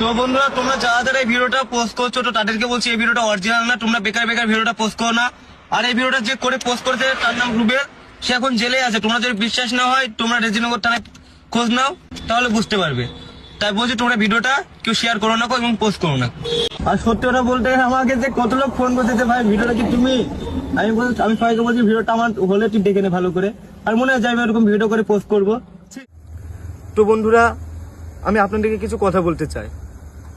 তো বন্ধুরা তোমরা যারা যারা এই ভিডিওটা পোস্ট করছ তো তাদেরকে বলছি এই ভিডিওটা অরিজিনাল না তোমরা বেকার বেকার ভিডিওটা পোস্ট করো না। আর এই ভিডিওটা যে করে পোস্ট করেছে তার নাম রুবেল। সে এখন জেলে আছে। তোমরা যদি বিশ্বাস না হয় তোমরা রেজিনগর থানায় খোঁজ নাও তাহলে বুঝতে পারবে। তাই বলছি তোমরা ভিডিওটা কেউ শেয়ার করো না এবং পোস্ট করো না আর সত্যি কথা বলতে গেলে আমাকে যে কত লোক ফোন করতেছে ভাই ভিডিওটা কি তুমি? আমি বল আমি সবাইকে বলছি ভিডিওটা আমার হলে তুই দেখে নে ভালো করে। আর মনে হয় যে আমি এরকম ভিডিও করে পোস্ট করব। তো বন্ধুরা আমি আপনাদেরকে কিছু কথা বলতে চাই।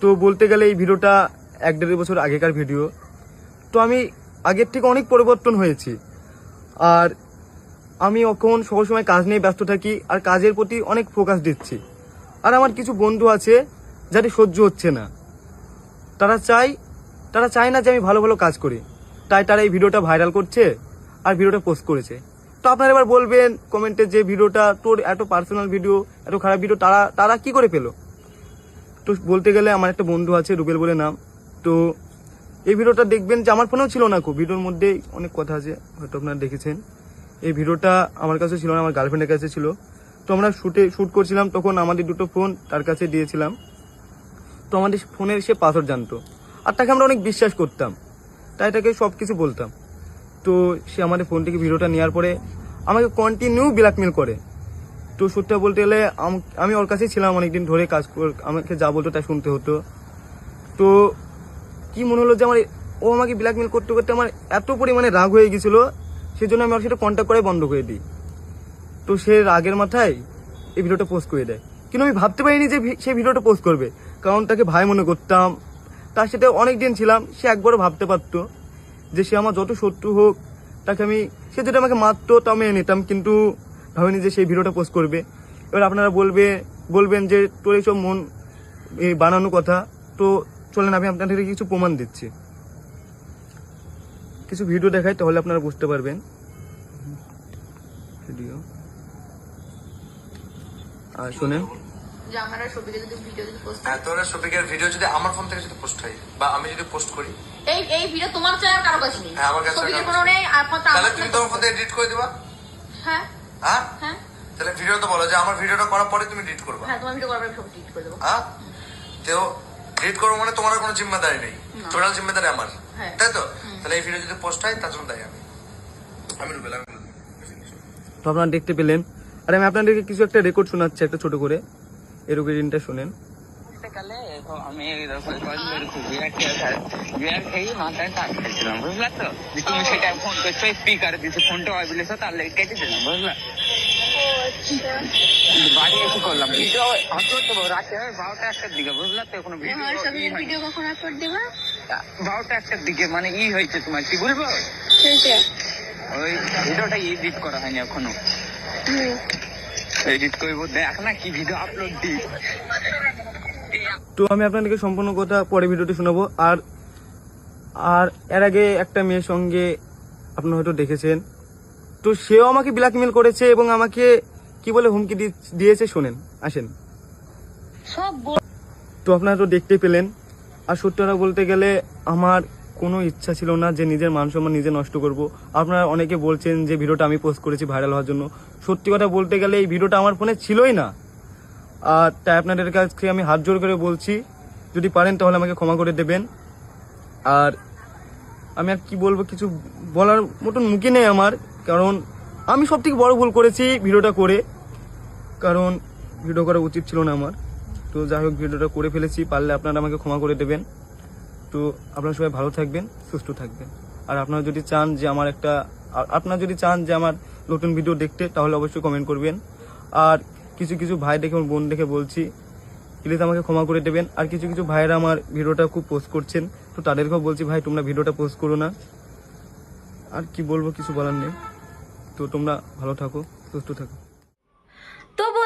তো বলতে গেলে এই ভিডিওটা এক দেড় বছর আগেকার ভিডিও। তো আমি আগের থেকে অনেক পরিবর্তন হয়েছি। আর আমি এখন সবসময় কাজ নিয়ে ব্যস্ত থাকি আর কাজের প্রতি অনেক ফোকাস দিচ্ছি। আর আমার কিছু বন্ধু আছে যাদের সহ্য হচ্ছে না। তারা চাই তারা চায় না যে আমি ভালো ভালো কাজ করি। তাই তারা এই ভিডিওটা ভাইরাল করছে আর ভিডিওটা পোস্ট করেছে। তো আপনারা এবার বলবেন কমেন্টে যে ভিডিওটা, তোর এত পার্সোনাল ভিডিও এত খারাপ ভিডিও তারা তারা কি করে পেল? তো বলতে গেলে আমার একটা বন্ধু আছে, রুবেল বলে নাম। তো এই ভিডিওটা দেখবেন যে আমার ফোনেও ছিল না খুব। ভিডিওর মধ্যে অনেক কথা আছে, হয়তো আপনারা দেখেছেন। এই ভিডিওটা আমার কাছে ছিল না, আমার গার্লফ্রেন্ডের কাছে ছিল। তো আমরা শুটে শ্যুট করছিলাম তখন আমাদের দুটো ফোন তার কাছে দিয়েছিলাম। তো আমাদের ফোনের সে পাসওয়ার্ড জানতো। আর তাকে আমরা অনেক বিশ্বাস করতাম। তাই তাকে সব কিছু বলতাম। তো সে আমাদের ফোন থেকে ভিডিওটা নেওয়ার পরে আমাকে কন্টিনিউ ব্ল্যাকমেল করে। তো সত্যি বলতে গেলে, আম- ওর কাছেই ছিলাম অনেকদিন ধরে কাজ আমাকে যা বলতো তাই শুনতে হতো। তো কি মনে হলো যে আমার ও আমাকে ব্ল্যাকমেল করতে করতে আমার এত পরিমাণে রাগ হয়ে গেছিল সেজন্য আমি ওর সাথে কন্ট্যাক্ট করাই বন্ধ করে দিই। তো সে রাগের মাথায় এই ভিডিওটা পোস্ট করে দেয়। কিন্তু আমি ভাবতে পারিনি যে সে ভিডিওটা পোস্ট করবে। কারণ তাকে ভাই মনে করতাম, তার সাথে অনেক দিন ছিলাম, সে একবারও ভাবতে পারতো যে সে আমার যত শত্রু হোক, তাকে আমি সে যদি আমাকে মারতো তা আমি নিতাম। কিন্তু ভাবিনি যে সেই ভিডিওটা পোস্ট করবে। এবার আপনারা বলবে বলবেন যে তোর এইসব মন এই বানানো কথা তো চলেন আমি আপনাদের কিছু প্রমাণ দিচ্ছি। কিছু ভিডিও দেখাই তাহলে আপনারা বুঝতে পারবেন। ভিডিও আর শুনেন। ভিডিও যদি পোস্ট হ্যাঁ তোর শফিকের ভিডিও যদি আমার ফোন থেকে যদি পোস্ট হয় বা আমি যদি পোস্ট করি। এই এই ভিডিও তোমার চাই আর কারও কাছে নেই। হ্যাঁ, আমার কাছে তাহলে তুমি তোমার ফোন থেকে এডিট করে দিবা। হ্যাঁ। হ্যাঁ? হ্যাঁ? তাহলে ভিডিও তো বলো যে আমার ভিডিওটা করার পরে তুমি ডিট করবা। হ্যাঁ তোমার ভিডিও করবে সব ডিলিট করে দেবো। হ্যাঁ? তো ডিট করব মানে তোমার কোনো জিম্মেদারি নেই। টোটাল জিম্মাদারি আমার। হ্যাঁ। তাই তো? তাহলে এই ভিডিও যদি পোস্ট হয় তার জন্য দায়ী আমি। আমি রুবেল আমি তো আপনারা দেখতে পেলেন। আর আমি আপনাদেরকে কিছু একটা রেকর্ড শোনাচ্ছি একটা ছোট করে। এই রেকর্ডিংটা শুনেন। আমি বিরাট খেয়ে মাথায় টাক খেয়েছিলাম বুঝলা তো? তুমি সেটা ফোন করছ স্পিকার দিছো ফোনটা হয় বলেছ তার লেগে কেটে দিলাম বুঝলা? বাড়ি এসে করলাম ভিডিও আপলোড দেবো রাতে বারোটা একটার দিকে বুঝলা তো? কোনো ভিডিও আমার সঙ্গে ভিডিও কখন আপলোড দেবা? বারোটা একটার দিকে মানে ই হয়েছে তোমার কি বলব? ওই ভিডিওটা এডিট করা হয়নি এখনও। এডিট করব দেখ না কি ভিডিও আপলোড দিই। তো আমি আপনাদেরকে সম্পূর্ণ কথা পরে ভিডিওটি শোনাবো। আর আর এর আগে একটা মেয়ের সঙ্গে আপনারা হয়তো দেখেছেন। তো সেও আমাকে ব্ল্যাকমেল করেছে এবং আমাকে কি বলে হুমকি দিয়েছে শোনেন আসেন। সব তো আপনারা তো দেখতে পেলেন। আর সত্যি কথা বলতে গেলে আমার কোনো ইচ্ছা ছিল না যে নিজের মান সম্মান নিজে নষ্ট করব। আপনারা অনেকে বলছেন যে ভিডিওটা আমি পোস্ট করেছি ভাইরাল হওয়ার জন্য। সত্যি কথা বলতে গেলে এই ভিডিওটা আমার ফোনে ছিলই না। আর তাই আপনাদের কাছে আমি হাত জোর করে বলছি, যদি পারেন তাহলে আমাকে ক্ষমা করে দেবেন। আর আমি আর কি বলব, কিছু বলার মতন মুখে নেই আমার, কারণ আমি সব থেকে বড় ভুল করেছি ভিডিওটা করে, কারণ ভিডিও করা উচিত ছিল না আমার। তো যাই হোক, ভিডিওটা করে ফেলেছি, পারলে আপনারা আমাকে ক্ষমা করে দেবেন। তো আপনারা সবাই ভালো থাকবেন, সুস্থ থাকবেন। আর আপনারা যদি চান যে আমার একটা আপনারা যদি চান যে আমার নতুন ভিডিও দেখতে, তাহলে অবশ্যই কমেন্ট করবেন। আর কিছু কিছু ভাই দেখে আমার বোন দেখে বলছি, প্লিজ আমাকে ক্ষমা করে দেবেন। আর কিছু কিছু ভাইয়েরা আমার ভিডিওটা খুব পোস্ট করছেন। তো তাদেরকেও বলছি, ভাই, তোমরা ভিডিওটা পোস্ট করো না। আর কি বলব, কিছু বলার নেই। তো তোমরা ভালো থাকো, সুস্থ থাকো।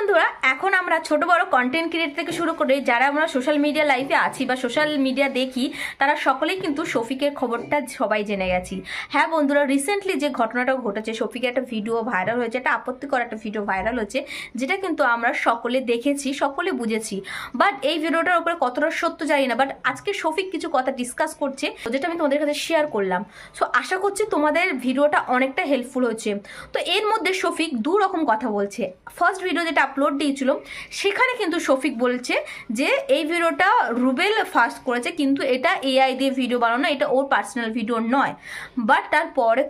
বন্ধুরা, এখন আমরা ছোট বড় কন্টেন্ট ক্রিয়েট থেকে শুরু করে যারা আমরা সোশ্যাল মিডিয়া লাইফে আছি বা সোশ্যাল মিডিয়া দেখি, তারা সকলেই কিন্তু শফিকের খবরটা সবাই জেনে গেছি। হ্যাঁ বন্ধুরা রিসেন্টলি যে ঘটনাটা ঘটেছে শফিকের একটা ভিডিও ভাইরাল হয়েছে, একটা আপত্তিকর একটা ভিডিও ভাইরাল হয়েছে, যেটা কিন্তু আমরা সকলে দেখেছি, সকলে বুঝেছি। বাট এই ভিডিওটার উপরে কতটা সত্য জানি না বাট আজকে শফিক কিছু কথা ডিসকাস করছে, যেটা আমি তোমাদের কাছে শেয়ার করলাম। সো আশা করছি তোমাদের ভিডিওটা অনেকটা হেল্পফুল হচ্ছে তো এর মধ্যে শফিক দু রকম কথা বলছে। ফার্স্ট ভিডিও যেটা আপলোড দিয়েছিল, সেখানে কিন্তু শফিক বলছে যে, এই ভিডিওটা রুবেল ফার্স্ট করেছে, কিন্তু এটা এআই দিয়ে ভিডিও বানানো, এটা ওর পার্সোনাল ভিডিও নয়। বাট তারপরে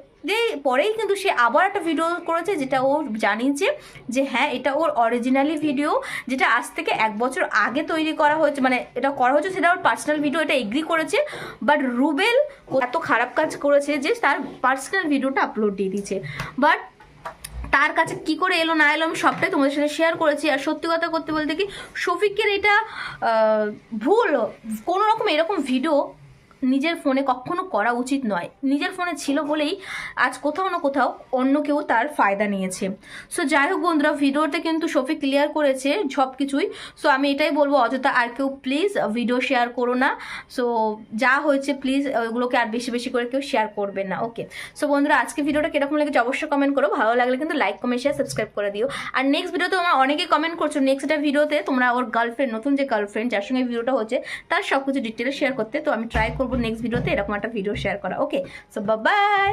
পরেই কিন্তু সে আবার একটা ভিডিও করেছে, যেটা ও জানিয়েছে যে হ্যাঁ এটা ওর অরিজিনালি ভিডিও যেটা আজ থেকে এক বছর আগে তৈরি করা হয়েছে মানে এটা করা হয়েছে, সেটা ওর পার্সোনাল ভিডিও এটা এগ্রি করেছে। বাট রুবেল এত খারাপ কাজ করেছে যে, তার পার্সোনাল ভিডিওটা আপলোড দিয়ে দিয়েছে। বাট তার কাছে কি করে এলো না এলো আমি সবটাই তোমাদের সাথে শেয়ার করেছি। আর সত্যি কথা করতে বলতে কি, শফিকের এটা ভুল। কোনো রকম এরকম ভিডিও নিজের ফোনে কখনো করা উচিত নয়। নিজের ফোনে ছিল বলেই আজ কোথাও না কোথাও অন্য কেউ তার ফায়দা নিয়েছে। সো যাই হোক বন্ধুরা, ভিডিওতে কিন্তু শফিক ক্লিয়ার করেছে সব কিছুই সো আমি এটাই বলব, অযথা আর কেউ প্লিজ ভিডিও শেয়ার করো না। সো যা হয়েছে প্লিজ ওইগুলোকে আর বেশি বেশি করে কেউ শেয়ার করবেন না। ওকে সো বন্ধুরা, আজকে ভিডিওটা কীরকম লেগেছে অবশ্যই কমেন্ট করো। ভালো লাগলে কিন্তু লাইক কমেন্ট শেয়ার সাবস্ক্রাইব করে দিও। আর নেক্সট ভিডিওতে তোমরা অনেকেই কমেন্ট করছ নেক্সট একটা ভিডিওতে তোমরা ওর গার্লফ্রেন্ড নতুন যে গার্লফ্রেন্ড যার সঙ্গে ভিডিওটা হচ্ছে, তার সব কিছু ডিটেলে শেয়ার করতে। তো আমি ট্রাই করব নেক্সট ভিডিওতে এরকম একটা ভিডিও শেয়ার করা ওকে সো বাই